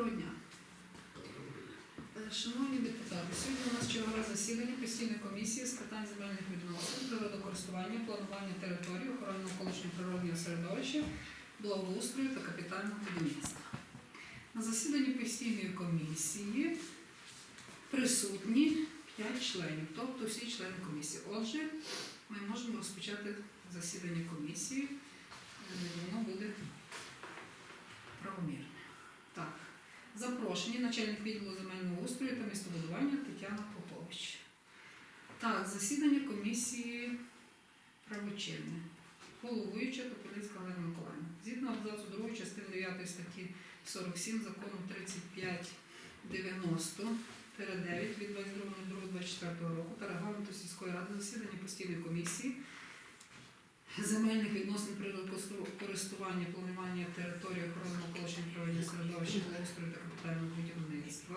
Доброго дня. Е, Шановні депутати, сьогодні у нас чергове засідання постійної комісії з питань земельних відносин, природокористування, планування території, охорони навколишнього природного середовища, благоустрою та капітального будівництва. На засіданні постійної комісії присутні 5 членів, тобто всі члени комісії. Отже, ми можемо розпочати засідання комісії. Е, Воно буде правомірне. Так. Запрошені начальник відділу земельного устрою та містобудування Тетяна Попович. Так, засідання комісії правочинне. Головуюча Тополіцька Галина Миколаївна. Згідно абзацу 2 частини 9 статті 47 закону 3590 9 від 22.02.24 року та регламенту сільської ради засідання постійної комісії земельних відносин природокористування, планування території охорони навколишнього природного середовища благоустрою та капітального будівництва.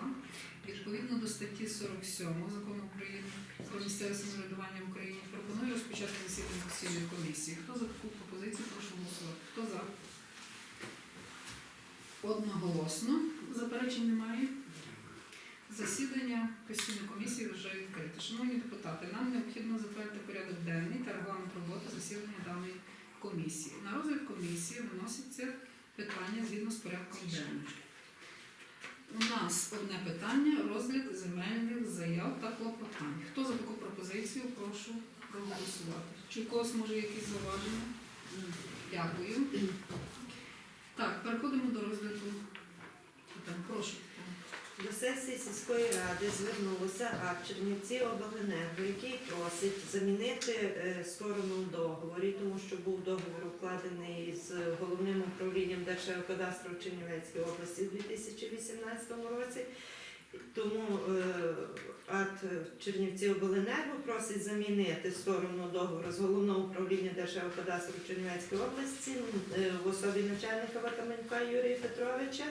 Відповідно до статті 47 закону України про місцеве самоврядування в Україні пропоную розпочати засідання постійної комісії. Хто за таку пропозицію, прошу голосувати. Хто за? Одноголосно. Заперечень немає. Засідання постійної комісії вже відкрите. Шановні депутати, нам необхідно затвердити порядок денний та регламент роботи засідання даної комісії. На розгляд комісії виноситься питання згідно з порядком денним. У нас одне питання розгляд земельних заяв та клопотань. Хто за таку пропозицію, прошу проголосувати. Чи у когось може якісь зауваження? Дякую. Так, переходимо до розгляду питань. Прошу. До сесії сільської ради звернулося акт Чернівці обленерго, який просить замінити е, сторону в договорі, тому що був договір укладений з головним управлінням Держгеокадастру в Чернівецькій області у 2018 році. Тому е, акт Чернівці обленерго просить замінити сторону договору з головного управління Держгеокадастру в Чернівецькій області е, в особі начальника Ватаменка Юрія Петровича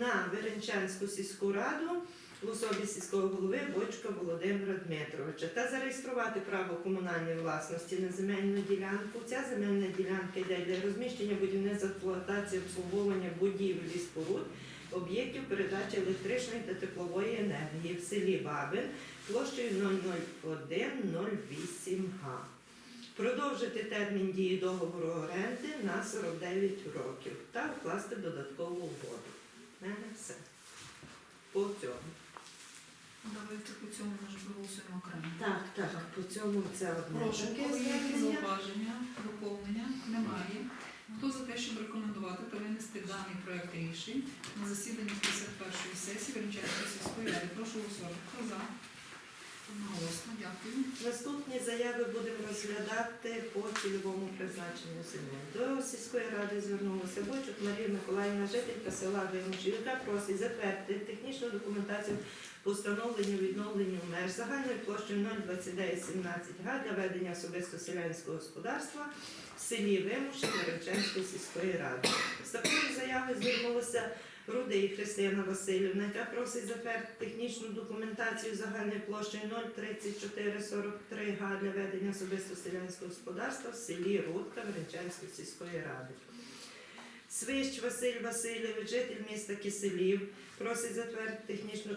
на Веренчанську сільську раду в особі сільського голови Бочка Володимира Дмитровича та зареєструвати право комунальної власності на земельну ділянку. Ця земельна ділянка йде для розміщення будівництва експлуатації обслуговування будівель і споруд, об'єктів передачі електричної та теплової енергії в селі Бабин площею 00108 га. Продовжити термін дії договору оренди на 49 років та вкласти додаткову угоду. Мене все. По цьому. Давайте по цьому може голосуємо окремо. Так, так, по цьому це одне. Прошу, таке коли є якісь звернення. зауваження, доповнення? Немає. Хто за те, щоб рекомендувати та винести даний проект рішень на засіданні 51-ї сесії Верничанської сільської ради? Прошу голосувати. Хто за? Дякую. Наступні заяви будемо розглядати по цільовому призначенню земель. До сільської ради звернулася Бойчук Марія Миколаївна, жителька села Вимушів, яка просить затвердити технічну документацію по встановленню відновленню меж загальною площею 02917 га для ведення особисто селянського господарства в селі Вимуші Веренчанської сільської ради. З такою заявою звернулася Рудий Христина Васильівна, яка просить затвердити технічну документацію загальної площі 03443 га для ведення особисто селянського господарства в селі Рудка Веренчанської сільської ради. Свищ Василь Васильович, житель міста Киселів, просить затвердити технічну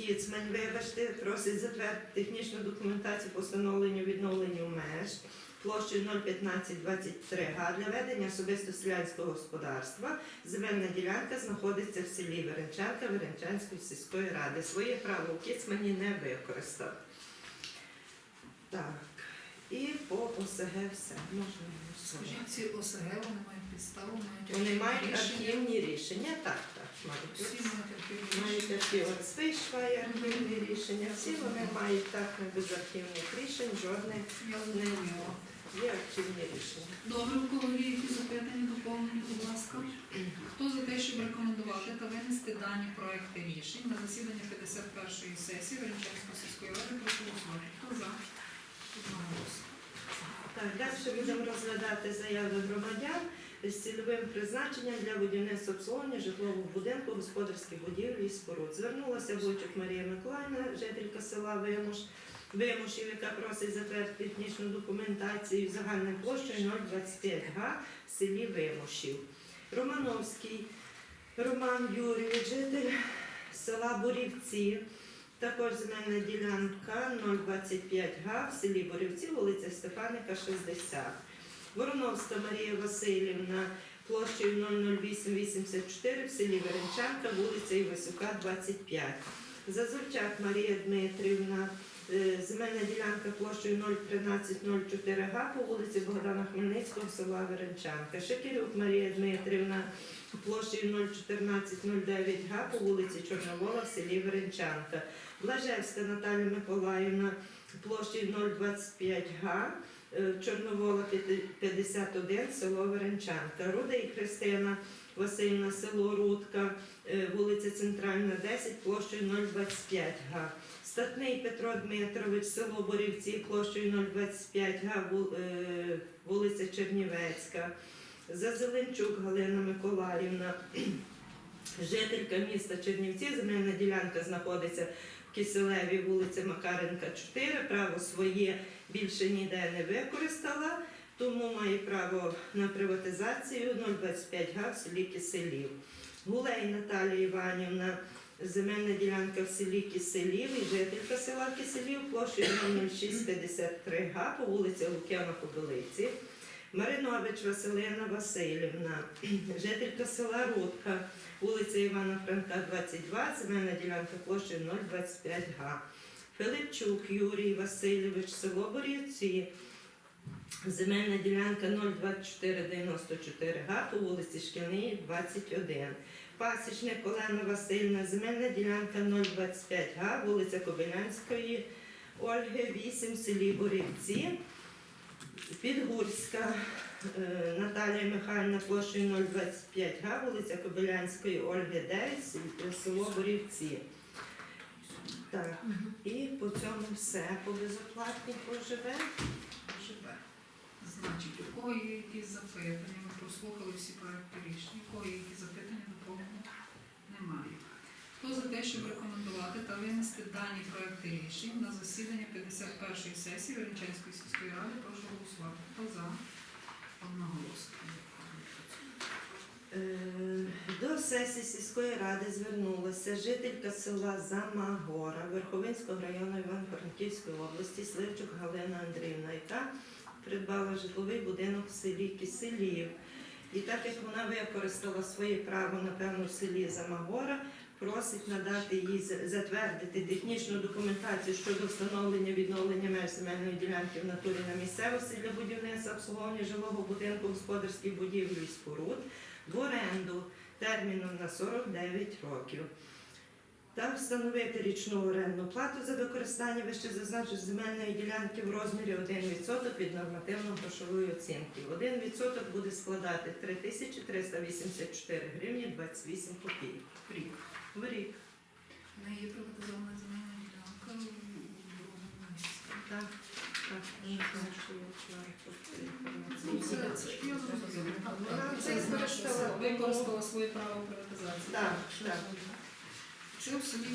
Кіцмань, вибачте, просить затвердити технічну документацію по встановленню відновленню меж площею 01523 га для ведення особисто селянського господарства. Земельна ділянка знаходиться в селі Веренчанка Веренчанської сільської ради. Своє право в Кіцмані не використав. Так. І по ОСГ все. Можна голосувати. Скажіть, ці ОСГ, вони мають підставу, мають Вони мають архівні рішення, так, так. Всі мають такі от свищва і архівні рішення. Всі вони мають так не без архівних рішень, жодних не є архівні рішення. Добре, у кого є якісь запитання, доповнення, будь ласка. Хто за те, щоб рекомендувати та винести дані проекти рішень на засідання 51-ї сесії Верничанської сільської ради, прошу голосувати. Хто за? Одноголосно. Так, далі будемо розглядати заяви громадян з цільовим призначенням для будівництва обслуговування житлового будинку, господарських будівель і споруд. Звернулася Бойчук Марія Миколаївна, жителька села Вимуш, Вимушів, яка просить затвердити технічну документацію загальною площею 025 га в селі Вимушів. Романовський Роман Юрійович, села Борівці. Також земельна ділянка 025 га в селі Борівці, вулиця Стефаника, 60. Вороновська Марія Васильівна площею 00884 в селі Веренчанка, вулиця Івасюка, 25. Зазульчак Марія Дмитрівна, е, земельна ділянка площею 01304 га по вулиці Богдана Хмельницького, села Веренчанка. Шекерюк Марія Дмитрівна, площею 01409 га по вулиці Чорновола в селі Веренчанка. Блажевська Наталя Миколаївна, площею 025 га. Е, Чорновола 51, село Веренчанка. Рудий Христина Васильівна, село Рудка, е, вулиця Центральна, 10, площею 025 га. Статний Петро Дмитрович, село Борівці, площею 025 га, е, вулиця Чернівецька. Зазеленчук Галина Миколаївна, жителька міста Чернівці, земельна ділянка знаходиться Киселеві, вулиця Макаренка, 4. Право своє більше ніде не використала, тому має право на приватизацію 025 га в селі Киселів. Гулей Наталія Іванівна, земельна ділянка в селі Киселів і жителька села Киселів, площею 0653 га по вулиці Лук'яна Кобилиці. Маринович Василина Васильівна, жителька села Рудка, вулиця Івана Франка, 22, земельна ділянка площею 025 га. Филипчук Юрій Васильович, село Борівці, земельна ділянка 02494 га по вулиці Шкільній, 21. Пасічник Олена Васильівна, земельна ділянка 025 га, вулиця Кобилянської, Ольги, 8, в селі Борівці. Підгурська е, Наталія Михайлівна площею 025 га, вулиця Кобилянської, Ольги 9, сел- село Борівці. Так, і по цьому все по безоплатній поживе. Живе. Значить, у кого є якісь запитання? Ми прослухали всі проекти рішень. У кого є якісь запитання доповнення? Немає. Хто за те, щоб рекомендувати та винести дані проекти рішень на засідання 51-ї сесії Веренчанської сільської ради, прошу голосувати. Хто за? Одноголосно. Е, До сесії сільської ради звернулася жителька села Замагора Верховинського району Івано-Франківської області Сливчук Галина Андріївна, яка придбала житловий будинок в селі Киселів. І так як вона використала своє право, напевно, в селі Замагора, просить надати їй затвердити технічну документацію щодо встановлення відновлення меж земельної ділянки в натурі на місцевості для будівництва обслуговування жилого будинку, господарських будівлі і споруд в оренду терміном на 49 років. Та встановити річну орендну плату за використання вище зазначеної земельної ділянки в розмірі 1% від нормативно-грошової оцінки. 1% буде складати 3384 гривні 28 копійок. в Рік. В рік. В неї є приватизована земельна ділянка у другому місці. Так, так. Ну, це- я зрозуміла. Вона Це використала своє право приватизації. Так, так. Це в селі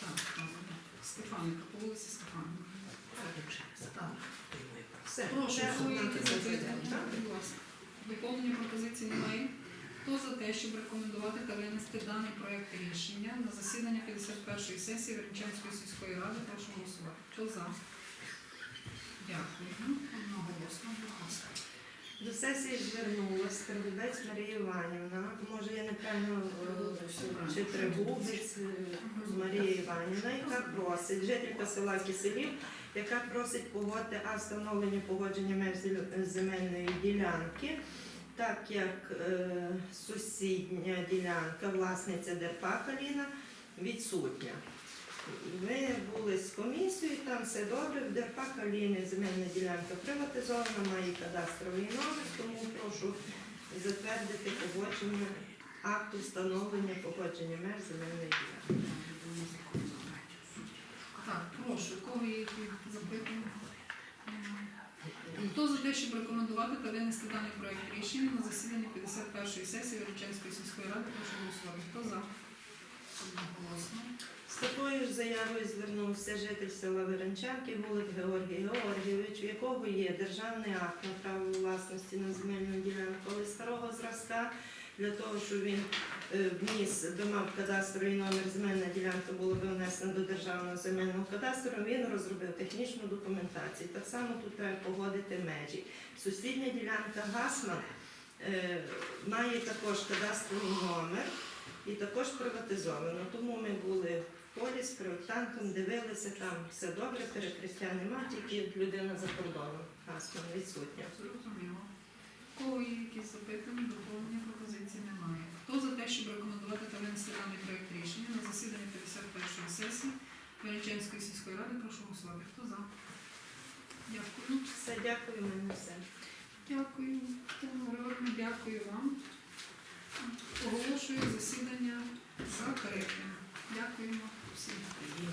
так. Стефаника, по вулиці Стефаника. Все. Прошу, будь ласка. Доповнення пропозиції немає. Хто за те, щоб рекомендувати та винести даний проект рішення на засідання 51-ї сесії Верничанської сільської ради, прошу голосувати. Хто за? Дякую. Одноголосно, будь ласка. До сесії звернулася Трибубець Марія Іванівна. Може, я неправильно е, чи Трибубець е, Марія Іванівна, яка просить, жителька села Киселів, яка просить погодити а встановлення погодження меж земельної ділянки, так як е, сусідня ділянка, власниця Дерпака Ліна, відсутня. Ми були з комісією, там все добре. В Дерпака Ліни земельна ділянка приватизована, має кадастровий номер, тому прошу затвердити погодження акту встановлення погодження меж земельної ділянки. Так, прошу, кого є запитання? Хто за те, щоб рекомендувати та винести даний проект рішення на засідання 51-ї сесії Верничанської сільської ради, прошу голосувати. Хто за? Одноголосно. З такою ж заявою звернувся житель села Веренчанки Голик Георгій Георгійович, у якого є державний акт на право власності на земельну ділянку, але для того, щоб він е, вніс, би мав кадастровий номер земельна ділянка була би внесена до державного земельного кадастру, він розробив технічну документацію. Так само тут треба погодити межі. Сусідня ділянка Гасман е, має також кадастровий номер і також приватизовано. Тому ми були полі з проєктантом, дивилися, там все добре, перекриття нема, тільки людина за кордоном. Гасман відсутня. Зрозуміло. Кого є якісь запитання, доповнення, пропозиції немає. Хто за те, щоб рекомендувати та винести даний проект рішення на засіданні 51-ї сесії Венечанської сільської ради, прошу голосувати. Хто за? Дякую. Все, дякую, мене все. Дякую. Тетяна дякую вам. Оголошую засідання закритим. Дякуємо всім.